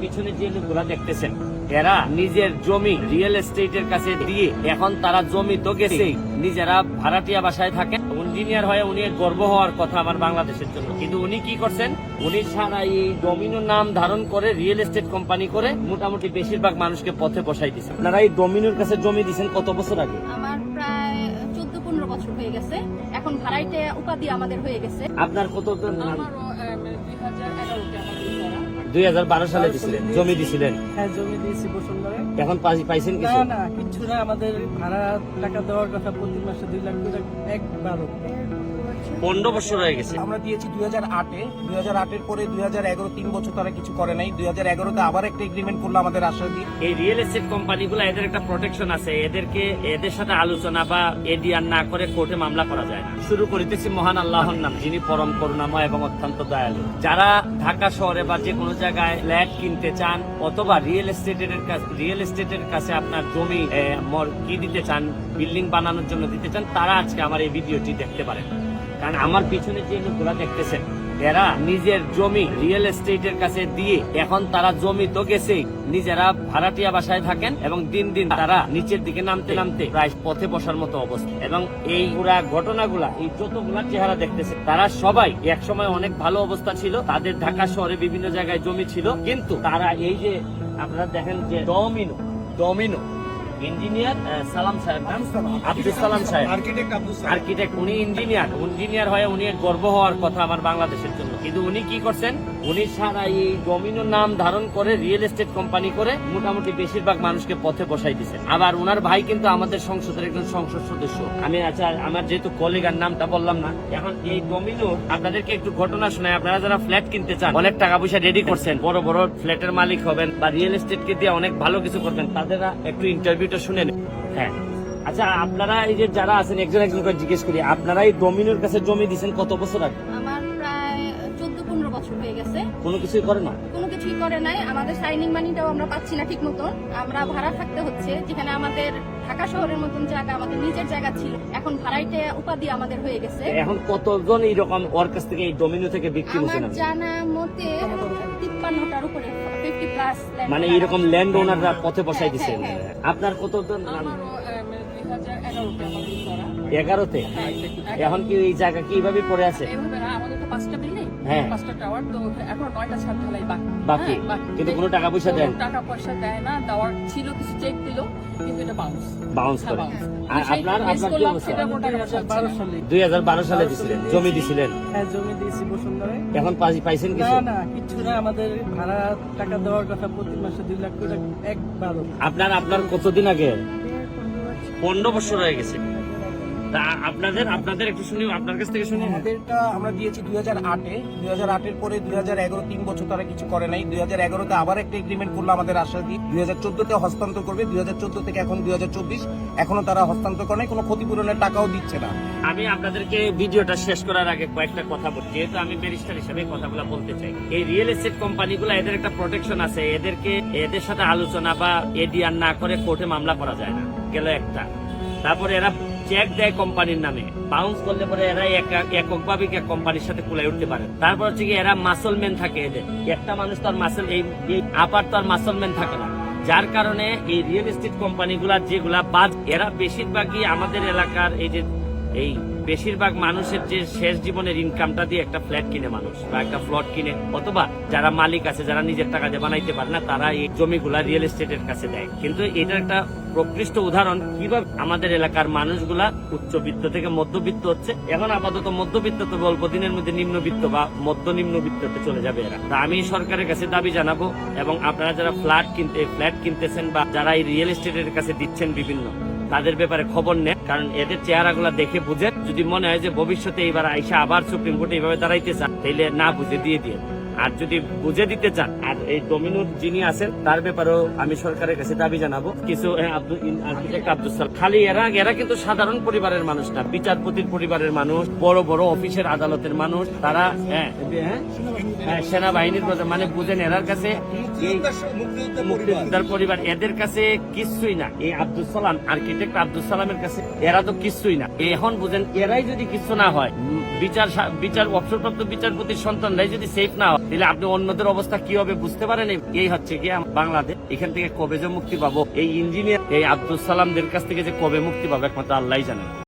পিছনে যে লোকগুলা দেখতেছেন এরা নিজের জমি রিয়েল এস্টেটের কাছে দিয়ে এখন তারা জমি তো গেছেই নিজেরা ভাড়াটিয়া বাসায় থাকেন ইঞ্জিনিয়ার হয়ে উনি গর্ব হওয়ার কথা আমার বাংলাদেশের জন্য। কিন্তু উনি কি করছেন? উনি সারা এই ডোমিনো নাম ধারণ করে রিয়েল এস্টেট কোম্পানি করে মোটামুটি বেশিরভাগ মানুষকে পথে বসাই দিচ্ছেন আপনারা এই ডোমিনোর কাছে জমি দিয়েছেন কত বছর আগে? আমার প্রায় চোদ্দ পনেরো বছর হয়ে গেছে। এখন ভাড়াইতে উপাধি আমাদের হয়ে গেছে। আপনার কত আমার দুই হাজার বারো সালে দিছিলেন জমি দিছিলেন। হ্যাঁ জমি দিয়েছি বসুন্ধরে এখন পাই- পাইছেন কিছু? না কিচ্ছু না আমাদের ভাড়া টাকা দেওয়ার কথা প্রতি মাসে দুই লাখ করে একবারও। পনেরো বছর হয়ে গেছে। আমরা দিয়েছি দুই হাজার আটে। দুই হাজার আটের পরে দুই হাজার এগারো তিন বছর তারা কিছু করে নাই। দুই হাজার এগারোতে আবার একটা এগ্রিমেন্ট করল আমাদের আশ্রয় দিয়ে। এই রিয়েল এস্টেট কোম্পানিগুলো এদের একটা প্রোটেকশন আছে। এদেরকে এদের সাথে আলোচনা বা এডিআর না করে কোর্টে মামলা করা যায় না। শুরু করিতেছি মহান আল্লাহর নাম যিনি পরম করুণাময় এবং অত্যন্ত দয়ালু। যারা ঢাকা শহরে বা যে কোনো জায়গায় ফ্ল্যাট কিনতে চান অথবা রিয়েল এস্টেটের কাছে রিয়েল এস্টেটের কাছে আপনার জমি কি দিতে চান বিল্ডিং বানানোর জন্য দিতে চান তারা আজকে আমার এই ভিডিওটি দেখতে পারেন। কারণ আমার পিছনে যে লোকগুলা দেখতেছেন, এরা নিজের জমি রিয়েল এস্টেটের কাছে দিয়ে এখন তারা জমি তো গেছেই, নিজেরা ভাড়াটিয়া বাসায় থাকেন এবং দিন দিন তারা নিচের দিকে নামতে নামতে প্রায় পথে বসার মতো অবস্থা। এবং এই পুরা ঘটনাগুলা, এই যতগুলা চেহারা দেখতেছে তারা সবাই একসময় অনেক ভালো অবস্থা ছিল। তাদের ঢাকা শহরে বিভিন্ন জায়গায় জমি ছিল। কিন্তু তারা এই যে, আপনারা দেখেন যে ডমিনো ডমিনো ইঞ্জিনিয়ার সালাম সাহেব নাম? আব্দুল সালাম। সাহেব। আর্কিটেক্ট উনি ইঞ্জিনিয়ার। ইঞ্জিনিয়ার হয়ে উনি গর্ব হওয়ার কথা আমার বাংলাদেশের জন্য। কিন্তু উনি কি করছেন? উনি সারা এই ডোমিনোর নাম ধারণ করে রিয়েল এস্টেট কোম্পানি করে মোটামুটি বেশিরভাগ মানুষকে পথে বসাই দিচ্ছেন আবার ওনার ভাই কিন্তু আমাদের সংসদের একজন সংসদ সদস্য। আমি আচ্ছা আমার যেহেতু কলিগার নামটা বললাম না এখন এই ডোমিনো আপনাদেরকে একটু ঘটনা শোনায় আপনারা যারা ফ্ল্যাট কিনতে চান অনেক টাকা পয়সা রেডি করছেন বড় বড় ফ্ল্যাটের মালিক হবেন বা রিয়েল এস্টেট কে দিয়ে অনেক ভালো কিছু করবেন তাদের একটু ইন্টারভিউটা শুনে নেন হ্যাঁ। আচ্ছা আপনারা এই যে যারা আছেন একজন একজন করে জিজ্ঞেস করি আপনারা এই ডোমিনোর কাছে জমি দিচ্ছেন কত বছর আগে? আমার প্রায় চোদ্দ পনেরো বছর হয়ে গেছে। কোনো কিছুই করে না? কোনো কিছুই করে নাই। আমাদের সাইনিং মানিটাও আমরা পাচ্ছি না ঠিক মতন আমরা ভাড়া থাকতে হচ্ছে। যেখানে আমাদের ঢাকা শহরের মতন জায়গা আমাদের নিজের জায়গা ছিল। এখন ভাড়াইতে উপাধি আমাদের হয়ে গেছে। এখন কতজন এইরকম ওর কাছ থেকে এই ডোমিনো থেকে বিক্রি আমার হচ্ছেন জানা মতে তিপ্পান্নটার উপরে ফিফটি প্লাস মানে এরকম ল্যান্ড ওনাররা পথে বসাই হ্যাঁ, দিচ্ছেন হ্যাঁ, আপনার কতজন আমারও দুই হাজার এগারোতে হ্যাঁ, এখন কি এই জায়গা কি এইভাবে পড়ে আছে? আমাদের তো পাঁচটা বিল্ডিং হ্যাঁ। পাঁচটা টাওয়ার তো এখন নয়টা ছাদ ঢালাই বাকি। বাকি। কিন্তু কোনো টাকা পয়সা দেন? টাকা পয়সা দেয় না দেওয়ার ছিল কিছু চেক দিল কিন্তু এটা বাউন্স বাউন্স করে। আর আপনার আপনার কি অবস্থা? বারো সালে দুই হাজার বারো সালে দিছিলেন। জমি দিছিলেন। হ্যাঁ জমি দিয়েছি বসুন্ধরে এখন পাই- পাইছেন না কিছু? না কিচ্ছু না। আমাদের ভাড়া টাকা দেওয়ার কথা প্রতি মাসে দুই লাখ করে একবারও। আপনার আপনার কতদিন আগে? পনেরো বছর হয়ে গেছে। তা আপনাদের আপনাদের একটু শুনি আপনার কাছ থেকে শুনি। আমাদেরটা আমরা দিয়েছি দুই হাজার আটে। দুই হাজার আটের পরে দুই হাজার এগারো তিন বছর তারা কিছু করে নাই। দুই হাজার এগারোতে আবার একটা এগ্রিমেন্ট করল আমাদের আশ্রয় দিয়ে দুই হাজার চোদ্দতে হস্তান্তর করবে। দুই হাজার চোদ্দ থেকে এখন দুই হাজার চব্বিশ। এখনও তারা হস্তান্তর করে নাই কোনো ক্ষতিপূরণের টাকাও দিচ্ছে না। আমি আপনাদেরকে ভিডিওটা শেষ করার আগে কয়েকটা কথা বলছি যেহেতু আমি ব্যারিস্টার হিসেবে কথাগুলো বলতে চাই। এই রিয়েল এস্টেট কোম্পানিগুলো এদের একটা প্রোটেকশন আছে। এদেরকে এদের সাথে আলোচনা বা এডিআর না করে কোর্টে মামলা করা যায় না। গেল একটা। তারপরে এরা চেক দেয় কোম্পানির নামে। বাউন্স করলে পরে এরা এককভাবে কোম্পানির সাথে কুলাই উঠতে পারে। তারপর হচ্ছে কি এরা মাসলম্যান থাকে এদের। একটা মানুষ তার মাসল এই আপার তার মাসলম্যান থাকে না। যার কারণে এই রিয়েল এস্টেট কোম্পানিগুলা যেগুলা বাদ, এরা বেশিরভাগই আমাদের এলাকার এই যে এই বেশিরভাগ মানুষের যে শেষ জীবনের ইনকামটা দিয়ে একটা ফ্ল্যাট কিনে মানুষ, বা একটা প্লট কিনে, অথবা যারা মালিক আছে, যারা নিজের টাকা দিয়ে বানাইতে পারে না, তারা এই জমিগুলা রিয়েল এস্টেটের কাছে দেয়। কিন্তু এটা একটা প্রকৃষ্ট উদাহরণ, কীভাবে আমাদের এলাকার মানুষগুলা উচ্চবিত্ত থেকে মধ্যবিত্ত হচ্ছে। এখন আপাতত মধ্যবিত্ত তো অল্প দিনের মধ্যে নিম্নবিত্ত বা মধ্য নিম্নবিত্ততে চলে যাবে এরা। তা আমি সরকারের কাছে দাবি জানাব, এবং আপনারা যারা ফ্ল্যাট কিনতে ফ্ল্যাট কিনতেছেন বা যারা এই রিয়েল এস্টেটের কাছে দিচ্ছেন বিভিন্ন তাদের ব্যাপারে খবর নেন, কারণ এদের চেহারাগুলা দেখে বুঝেন। যদি মনে হয় যে ভবিষ্যতে এইবার আইসা আবার সুপ্রিম কোর্টে এইভাবে দাঁড়াইতে চান, তাইলে না বুঝে দিয়ে দিয়ে আর যদি বুঝে দিতে চান আর এই ডোমিনোর যিনি আছেন তার ব্যাপারেও আমি সরকারের কাছে দাবি জানাব। কিছু আব্দুল সালাম। খালি এরা এরা কিন্তু সাধারণ পরিবারের মানুষ না বিচারপতির পরিবারের মানুষ বড় বড় অফিসের আদালতের মানুষ তারা হ্যাঁ? সেনাবাহিনীর প্রধান, মানে বুঝেন এরার কাছে মুক্তিযোদ্ধার পরিবার এদের কাছে কিছুই না। এই আব্দুল সালাম আর্কিটেক্ট আব্দুল সালামের কাছে এরা তো কিছুই না। এখন বুঝেন এরাই যদি কিছু না হয় বিচার বিচার অবসরপ্রাপ্ত বিচারপতির সন্তানরাই যদি সেফ না হয় তাহলে আপনি অন্যদের অবস্থা কি হবে বুঝতে পারেন? এই- হচ্ছে কি বাংলাদেশ। এখান থেকে কবে যে মুক্তি পাবো? এই ইঞ্জিনিয়ার এই আব্দুল সালামদের কাছ থেকে যে কবে মুক্তি পাবো, একমাত্র আল্লাহ জানেন।